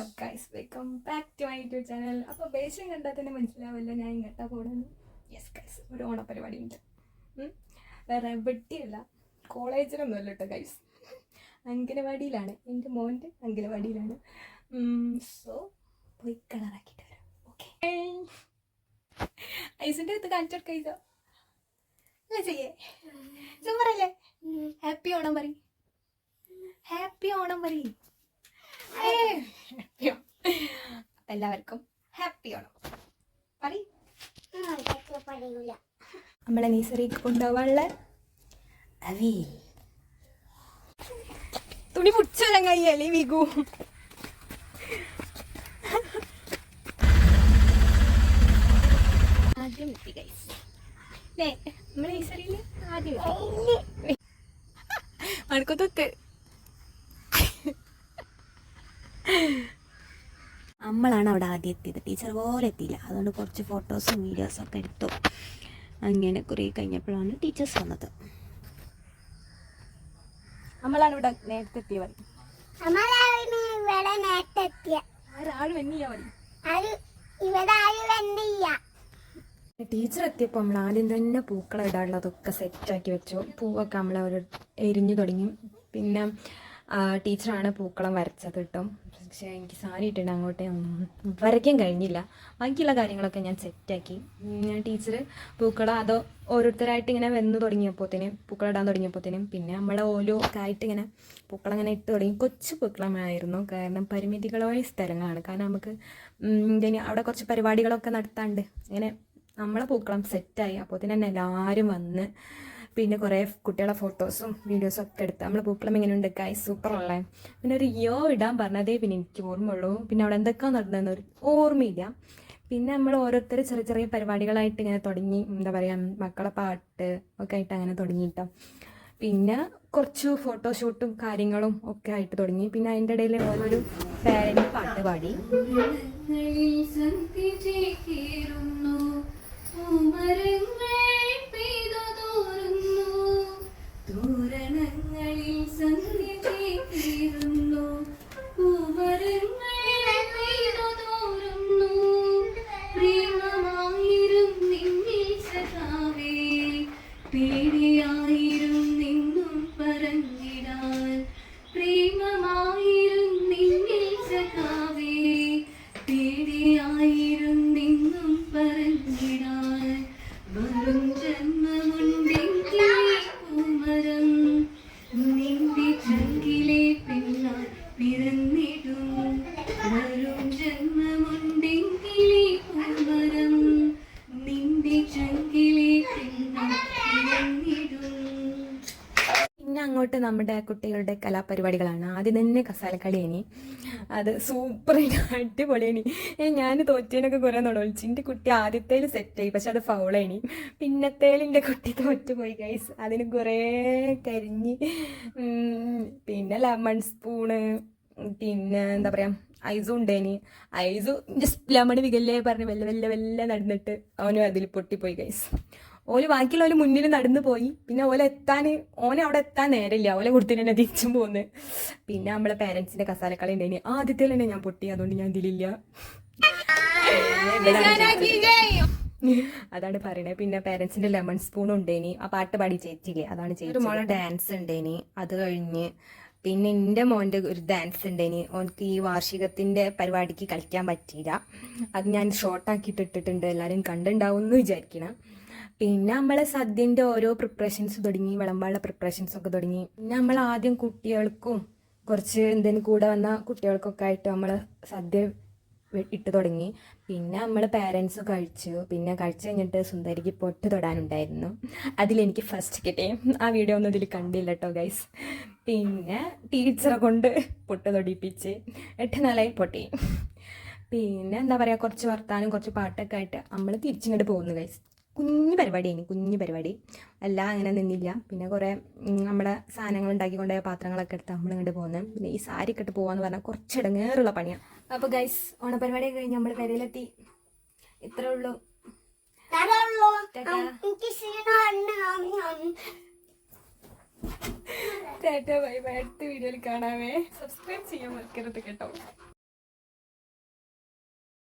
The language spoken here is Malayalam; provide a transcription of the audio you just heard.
Hello guys welcome back to my YouTube channel അപ്പോൾ വേഷം കണ്ടാൽ തന്നെ മനസ്സിലാവില്ല ഞാൻ ഇങ്ങോട്ടാ പോകുന്നത് യെസ് ഗൈസ് ഒരു ഓണപ്പരിപാടി ഉണ്ട്. വേറെ വെട്ടിയല്ല കോളേജിലൊന്നും അല്ല കേട്ടോ ഗൈസ് അങ്കനവാടിയിലാണ് എന്റെ മോന്റെ അങ്കനവാടിയിലാണ് സോ പോയി കളറാക്കിയിട്ട് വരാം. ഓക്കെ ഐസിന്റെ അടുത്ത് കാണിച്ചു കൊടുക്കാം ഇതോ? അല്ലേ ചെയ്യേ. സൂപ്പറല്ലേ ഹാപ്പി ഓണം പറയും. ഹാപ്പി ഓണം പറയും. അപ്പം എല്ലാവർക്കും ഹാപ്പി ഓണം. പറയും. നമ്മളെ നീസറിക്ക് കൊണ്ടുപോകാനുള്ള അവിയൽ. തുണി ചങ്ങായിയല്ലേ വിഗു ആദ്യം എത്തി അല്ലേ നമ്മളെ ആദ്യം നമ്മളാണ് അവിടെ ആദ്യം എത്തിയത്. ടീച്ചർ പോലെ എത്തിയില്ല. അതുകൊണ്ട് കുറച്ച് ഫോട്ടോസും വീഡിയോസും ഒക്കെ എടുത്തു. അങ്ങനെ കുറേ കഴിഞ്ഞപ്പോഴാണ് ടീച്ചേഴ്സ് വന്നത്. നമ്മളാണ് ഇവിടെ നേരത്തെ എത്തിയവർ നമ്മളാണ് ഇവിടെ നേരത്തെ എത്തിയ. ഒരാൾ വെന്നില്ല മതി അത് ഇവിടെ ആരും വന്നില്ല ടീച്ചർ എത്തിയപ്പോൾ നമ്മൾ ആദ്യം തന്നെ പൂക്കളം ഇടാനുള്ളതൊക്കെ സെറ്റാക്കി വെച്ചു. പൂവൊക്കെ നമ്മൾ അവർ എരിഞ്ഞു തുടങ്ങി. പിന്നെ ടീച്ചറാണ് പൂക്കളം വരച്ചത് കേട്ടോ. പക്ഷേ എനിക്ക് സാരി ഇട്ടിട്ട് അങ്ങോട്ടേ വരയ്ക്കാൻ കഴിഞ്ഞില്ല. ബാക്കിയുള്ള കാര്യങ്ങളൊക്കെ ഞാൻ സെറ്റാക്കി ഞാൻ ടീച്ചർ പൂക്കളം അതോ ഓരോരുത്തരായിട്ട് ഇങ്ങനെ വന്നു തുടങ്ങിയപ്പോഴത്തേനും പൂക്കളം ഇടാൻ തുടങ്ങിയപ്പോഴത്തേനും പിന്നെ നമ്മളെ ഓരോ ആയിട്ട് ഇങ്ങനെ പൂക്കളം ഇങ്ങനെ ഇട്ട് തുടങ്ങി. കൊച്ചു പൂക്കളമായിരുന്നു. കാരണം പരിമിതികളോടെ സ്ഥലങ്ങളാണ്. കാരണം നമുക്ക് അവിടെ കുറച്ച് പരിപാടികളൊക്കെ നടത്താണ്ട് ഇങ്ങനെ നമ്മളെ പൂക്കളം സെറ്റായി അപ്പോൾ തന്നെ എല്ലാവരും വന്ന് പിന്നെ കുറേ കുട്ടികളെ ഫോട്ടോസും വീഡിയോസും ഒക്കെ എടുത്ത് നമ്മൾ പൂക്കളം ഇങ്ങനെ ഉണ്ട് സൂപ്പർ ഉള്ള പിന്നെ ഒരു യോ ഇടാൻ പറഞ്ഞതേ പിന്നെ എനിക്ക് ഓർമ്മയുള്ളൂ. പിന്നെ അവിടെ എന്തൊക്കെയാണ് നടന്നതെന്ന് ഒരു ഓർമ്മയില്ല. പിന്നെ നമ്മൾ ഓരോരുത്തർ ചെറിയ ചെറിയ പരിപാടികളായിട്ട് ഇങ്ങനെ തുടങ്ങി. എന്താ പറയുക മക്കളെ പാട്ട് ഒക്കെ ആയിട്ട് അങ്ങനെ തുടങ്ങിയിട്ടോ പിന്നെ കുറച്ച് ഫോട്ടോഷൂട്ടും കാര്യങ്ങളും ഒക്കെ ആയിട്ട് തുടങ്ങി. പിന്നെ അതിന്റെ ഇടയിൽ ഓരോരു പേരന്റ് പാട്ട് പാടി. തോരണങ്ങളിൽ അങ്ങോട്ട് നമ്മുടെ കുട്ടികളുടെ കലാപരിപാടികളാണ്. ആദ്യം തന്നെ കസാലക്കളിയേനി. അത് സൂപ്പർ അടിപൊളിയേനി. ഏ ഞാൻ തോറ്റേനൊക്കെ കുറേ നുടൊളിച്ചു എന്റെ കുട്ടി ആദ്യത്തേൽ സെറ്റായി പക്ഷെ അത് ഫൗളേനി പിന്നത്തേൽ എന്റെ കുട്ടി തോറ്റുപോയി ഗൈസ് അതിന് കുറേ കരിഞ്ഞ് പിന്നെ ലെമൺ സ്പൂണ് പിന്നെ എന്താ പറയാ ഐസും ഉണ്ടേനി ഐസു ജസ്റ്റ് ലെമൺ വികല്ലേ പറഞ്ഞ് വെല്ല വെല്ല വെല്ല നടന്നിട്ട് അവനും അതിൽ പൊട്ടിപ്പോയി ഗൈസ് ഓൽ ബാക്കിയുള്ളവര് മുന്നിൽ നടന്നു പോയി. പിന്നെ ഓല എത്താൻ ഓനെ അവിടെ എത്താൻ നേരമില്ല. ഓലെ കൊടുത്തിട്ട് തന്നെ തിരിച്ചും പോന്ന്. പിന്നെ നമ്മളെ പേരൻസിന്റെ കസാലക്കളി ഉണ്ടായിനി. ആദ്യത്തെ തന്നെ ഞാൻ പൊട്ടി അതുകൊണ്ട് ഞാൻ ഇതിലില്ല. അതാണ് പറയണേ. പിന്നെ പേരൻസിന്റെ ലെമൺ സ്പൂൺ ഉണ്ടേനി ആ പാട്ട് പാടി ചേച്ചിക്ക്. അതാണ് ചേച്ചി മോളെ ഡാൻസ് ഉണ്ടേനി അത് കഴിഞ്ഞ് പിന്നെ എന്റെ മോന്റെ ഒരു ഡാൻസ് ഉണ്ട് ഇനി. ഓനക്ക് ഈ വാർഷികത്തിന്റെ പരിപാടിക്ക് കളിക്കാൻ പറ്റിയില്ല. അത് ഞാൻ ഷോർട്ടാക്കിയിട്ട് ഇട്ടിട്ടുണ്ട്. എല്ലാവരും കണ്ടുണ്ടാവും എന്ന് വിചാരിക്കണം. പിന്നെ നമ്മളെ സദ്യന്റെ ഓരോ പ്രിപ്പറേഷൻസ് തുടങ്ങി വിളമ്പാനുള്ള പ്രിപ്പറേഷൻസ് ഒക്കെ തുടങ്ങി. പിന്നെ നമ്മൾ ആദ്യം കുട്ടികൾക്കും കുറച്ച് എന്തെങ്കിലും കൂടെ വന്ന കുട്ടികൾക്കൊക്കെ ആയിട്ട് നമ്മൾ സദ്യ ഇട്ട് തുടങ്ങി. പിന്നെ നമ്മൾ പാരൻസ് കഴിച്ചു. പിന്നെ കഴിച്ചു കഴിഞ്ഞിട്ട് സുന്ദരിക്ക് പൊട്ട് തൊടാനുണ്ടായിരുന്നു. അതിലെനിക്ക് ഫസ്റ്റ് കിട്ടി. ആ വീഡിയോ ഒന്നും ഇതിൽ കണ്ടില്ല കേട്ടോ ഗൈസ് പിന്നെ ടീച്ചറെ കൊണ്ട് പൊട്ട് തൊടിപ്പിച്ച് എട്ട് നാളായി പൊട്ടി. പിന്നെ എന്താ പറയുക കുറച്ച് വർത്താനം കുറച്ച് പാട്ടൊക്കെ ആയിട്ട് നമ്മൾ തിരിച്ചിങ്ങോട്ട് പോകുന്നു ഗൈസ് കുഞ്ഞു പരിപാടിയാണ് കുഞ്ഞു പരിപാടി. എല്ലാം അങ്ങനെ നിന്നില്ല. പിന്നെ കുറേ നമ്മുടെ സാധനങ്ങൾ ഉണ്ടാക്കിക്കൊണ്ട് പാത്രങ്ങളൊക്കെ എടുത്ത് നമ്മൾ ഇങ്ങോട്ട് പോകുന്നത് പിന്നെ ഈ സാരി കെട്ട് ഇട്ട് പോകാന്ന് പറഞ്ഞാൽ കുറച്ച് ഇടങ്ങേറുള്ള പണിയാണ് അപ്പോൾ ഗൈസ് ഓണപരിപാടി കഴിഞ്ഞ് നമ്മൾ പെരയിലെത്തി. ഇത്രേ ഉള്ളൂ. Tata bye bye. അടുത്ത വീഡിയോയിൽ കാണാമേ സബ്സ്ക്രൈബ് ചെയ്യാൻ മറക്കരുത് കേട്ടോ.